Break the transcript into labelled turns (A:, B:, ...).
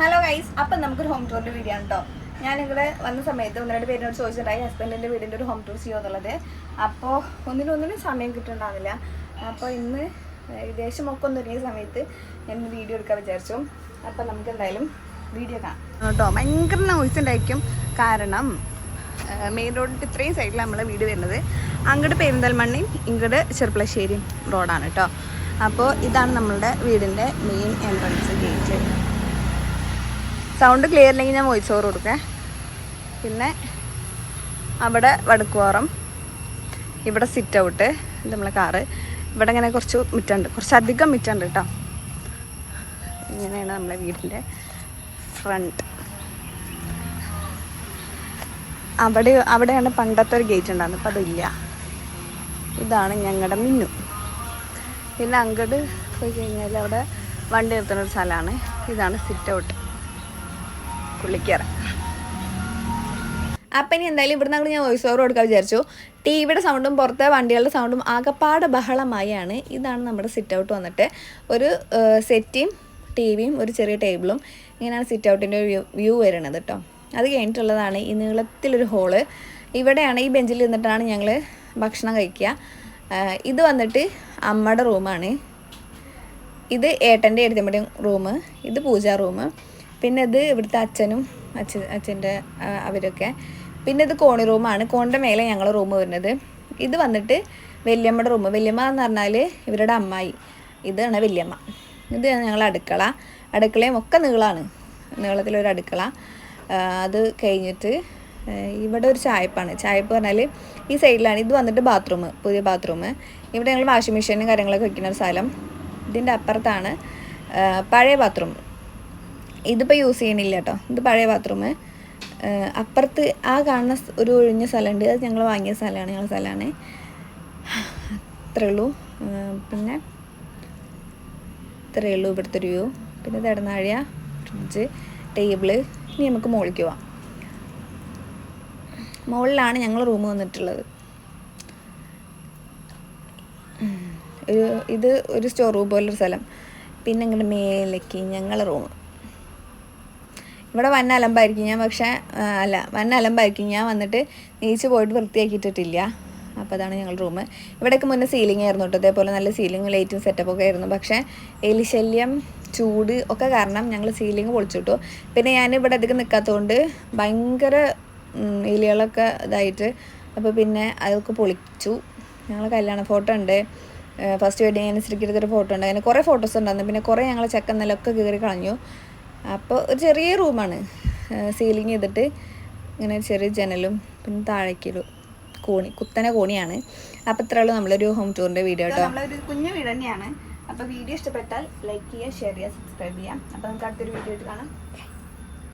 A: Hello guys അപ്പം നമുക്കൊരു home ടൂറിന്റെ video ആണ് കേട്ടോ ഞാൻ ഇവിടെ വന്ന സമയത്ത് ഒന്ന് രണ്ട് പേരിനോട് ചോദിച്ചിട്ടുണ്ടായി ഹസ്ബൻഡിന്റെ വീടിന്റെ ഒരു ഹോം ടൂർ ചെയ്യുമോ എന്നുള്ളത്. അപ്പോൾ ഒന്നിനും സമയം കിട്ടുന്നുണ്ടാവില്ല. അപ്പോൾ ഇന്ന് ഏകദേശം ഒക്കെ ഒന്ന് ഒരുങ്ങിയ സമയത്ത് ഞാൻ വീഡിയോ എടുക്കാൻ വിചാരിച്ചു. അപ്പം നമുക്ക് എന്തായാലും വീഡിയോ കാണാം കേട്ടോ ഭയങ്കര നോയ്സ് ഉണ്ടായിരിക്കും. കാരണം മെയിൻ റോഡിന്റെ ഇത്രയും സൈഡിലാണ് നമ്മളെ വീട് വരുന്നത്. അങ്ങോട്ട് പെരിന്തൽമണ്ണയും ഇങ്ങോട്ട് ചെറുപ്പളശ്ശേരിയും റോഡാണ് കേട്ടോ അപ്പോൾ ഇതാണ് നമ്മളുടെ വീടിന്റെ main entrance gate sound clear ഇല്ലെങ്കിൽ ഞാൻ വോയിസ് ഓവർ കൊടുക്കേ. പിന്നെ അവിടെ വടക്കുവാറം ഇവിടെ സിറ്റ് ഔട്ട് ഇത് നമ്മളെ കാറ് ഇവിടെ ഇങ്ങനെ കുറച്ച് മിറ്റുണ്ട് കുറച്ചധികം മുറ്റുണ്ട് കേട്ടോ. ഇങ്ങനെയാണ് നമ്മളെ വീടിന്റെ ഫ്രണ്ട് അവിടെ അവിടെയാണ് പണ്ടത്തെ ഒരു ഗേറ്റ് ഉണ്ടായിരുന്നത്. അപ്പം അതില്ല. ഇതാണ് ഞങ്ങളുടെ മിന്നു. പിന്നെ അങ്ങോട്ട് പോയി കഴിഞ്ഞാൽ അവിടെ വണ്ടി നിർത്തുന്ന ഒരു സ്ഥലമാണ്. ഇതാണ് സിറ്റ് ഔട്ട് പുള്ളിക്കറ അപ്പം ഇനി എന്തായാലും ഇവിടെ നിന്ന് ഞാൻ വോയിസ് ഓവർ കൊടുക്കാൻ വിചാരിച്ചു. ടി വിയുടെ സൗണ്ടും പുറത്തെ വണ്ടികളുടെ സൗണ്ടും ആകപ്പാട് ബഹളമായാണ്. ഇതാണ് നമ്മുടെ സിറ്റ് ഔട്ട് വന്നിട്ട്. ഒരു സെറ്റിയും ടി വിയും ഒരു ചെറിയ ടേബിളും ഇങ്ങനെയാണ് സിറ്റ് ഔട്ടിന്റെ വ്യൂ വ്യൂ വരുന്നത് കേട്ടോ അത് കഴിഞ്ഞിട്ടുള്ളതാണ് ഈ നീളത്തിലൊരു ഹോൾ ഇവിടെയാണ് ഈ ബെഞ്ചിൽ നിന്നിട്ടാണ് ഞങ്ങൾ ഭക്ഷണം കഴിക്കുക. ഇത് വന്നിട്ട് അമ്മയുടെ റൂമാണ് ഇത് ഏട്ടന്റെ എഴുതമ്പടിയും റൂം ഇത് പൂജാ റൂം പിന്നെ ഇത് ഇവിടുത്തെ അച്ഛനും അച്ഛൻ അച്ഛന്റെ അവരൊക്കെ. പിന്നെ ഇത് കോണി റൂമാണ് കോണിന്റെ മേലെ ഞങ്ങൾ റൂം വരുന്നത്. ഇത് വന്നിട്ട് വല്യമ്മയുടെ റൂം വല്യമ്മ എന്ന് പറഞ്ഞാൽ ഇവരുടെ അമ്മായി. ഇതാണ് വല്യമ്മ. ഇത് ഞങ്ങൾ അടുക്കള. അടുക്കളയും ഒക്കെ നീളമാണ് നീളത്തിലൊരു അടുക്കള. അത് കഴിഞ്ഞിട്ട് ഇവിടെ ഒരു ചായപ്പാണ്. ചായപ്പ് പറഞ്ഞാൽ ഈ സൈഡിലാണ്. ഇത് വന്നിട്ട് ബാത്റൂം പുതിയ ബാത്റൂം ഇവിടെ ഞങ്ങൾ വാഷിംഗ് മെഷീനും കാര്യങ്ങളൊക്കെ വയ്ക്കുന്ന ഒരു സ്ഥലം. ഇതിന്റെ അപ്പുറത്താണ് പഴയ ബാത്റൂം ഇതിപ്പോൾ യൂസ് ചെയ്യണില്ല കേട്ടോ ഇത് പഴയ ബാത്റൂമ് അപ്പുറത്ത് ആ കാണുന്ന ഒരു ഒഴിഞ്ഞ സ്ഥലമുണ്ട്. അത് ഞങ്ങൾ വാങ്ങിയ സ്ഥലമാണ് ഞങ്ങളുടെ സ്ഥലമാണ്. അത്രേ ഉള്ളൂ പിന്നെ ഇത്രയേ ഉള്ളൂ ഇവിടുത്തെ ഒരു വ്യൂ. പിന്നെ തടനാഴിയ ഫ്രിഡ്ജ് ടേബിൾ. ഇനി നമുക്ക് മുകളിലേക്ക് പോവാം. മുകളിലാണ് ഞങ്ങൾ റൂം വന്നിട്ടുള്ളത് ഒരു ഇത് ഒരു സ്റ്റോർ റൂം പോലൊരു സ്ഥലം. പിന്നെ ഇങ്ങോട്ട് മേലേക്ക് ഞങ്ങളെ റൂം. ഇവിടെ വന്ന അലമ്പായിരിക്കും. ഞാൻ പക്ഷേ അല്ല വന്ന അലമ്പായിരിക്കും. ഞാൻ വന്നിട്ട് നീച്ച് പോയിട്ട് വൃത്തിയാക്കിയിട്ടിട്ടില്ല. അപ്പോൾ അതാണ് ഞങ്ങളുടെ റൂം. ഇവിടെയൊക്കെ മുന്നേ സീലിംഗ് ആയിരുന്നു കേട്ടോ. അതേപോലെ നല്ല സീലിംഗ് ലൈറ്റും സെറ്റപ്പ് ഒക്കെ ആയിരുന്നു. പക്ഷേ എലിശല്യം ചൂട് ഒക്കെ കാരണം ഞങ്ങൾ സീലിംഗ് പൊളിച്ചിട്ടു. പിന്നെ ഞാൻ അധികം നിൽക്കാത്തതുകൊണ്ട് ഭയങ്കര എലികളൊക്കെ ഇതായിട്ട് അപ്പോൾ പിന്നെ അതൊക്കെ പൊളിച്ചു. ഞങ്ങൾ കല്യാണ ഫോട്ടോ ഉണ്ട്. ഫസ്റ്റ് വെഡിങ് അനുസരിച്ചിട്ടൊരു ഫോട്ടോ ഉണ്ട്. അങ്ങനെ കുറേ ഫോട്ടോസ് ഉണ്ടായിരുന്നു. പിന്നെ കുറേ ഞങ്ങൾ ചെക്കൻ നിലൊക്കെ കയറി കളഞ്ഞു. അപ്പോൾ ഒരു ചെറിയ റൂമാണ്. സീലിംഗ് ചെയ്തിട്ട് ഇങ്ങനെ ചെറിയ ജനലും പിന്നെ താഴേക്കൊരു കോണി കുത്തനെ കോണിയാണ്. അപ്പോൾ ഇത്ര ഉള്ളൂ നമ്മളൊരു ഹോം ടൂറിന്റെ വീഡിയോ കേട്ടോ നമ്മളൊരു കുഞ്ഞു വീട് തന്നെയാണ്. അപ്പോൾ വീഡിയോ ഇഷ്ടപ്പെട്ടാൽ ലൈക്ക് ചെയ്യുക ഷെയർ ചെയ്യുക സബ്സ്ക്രൈബ് ചെയ്യാം അപ്പോൾ നമുക്ക് അടുത്തൊരു വീഡിയോ ആയിട്ട് കാണാം.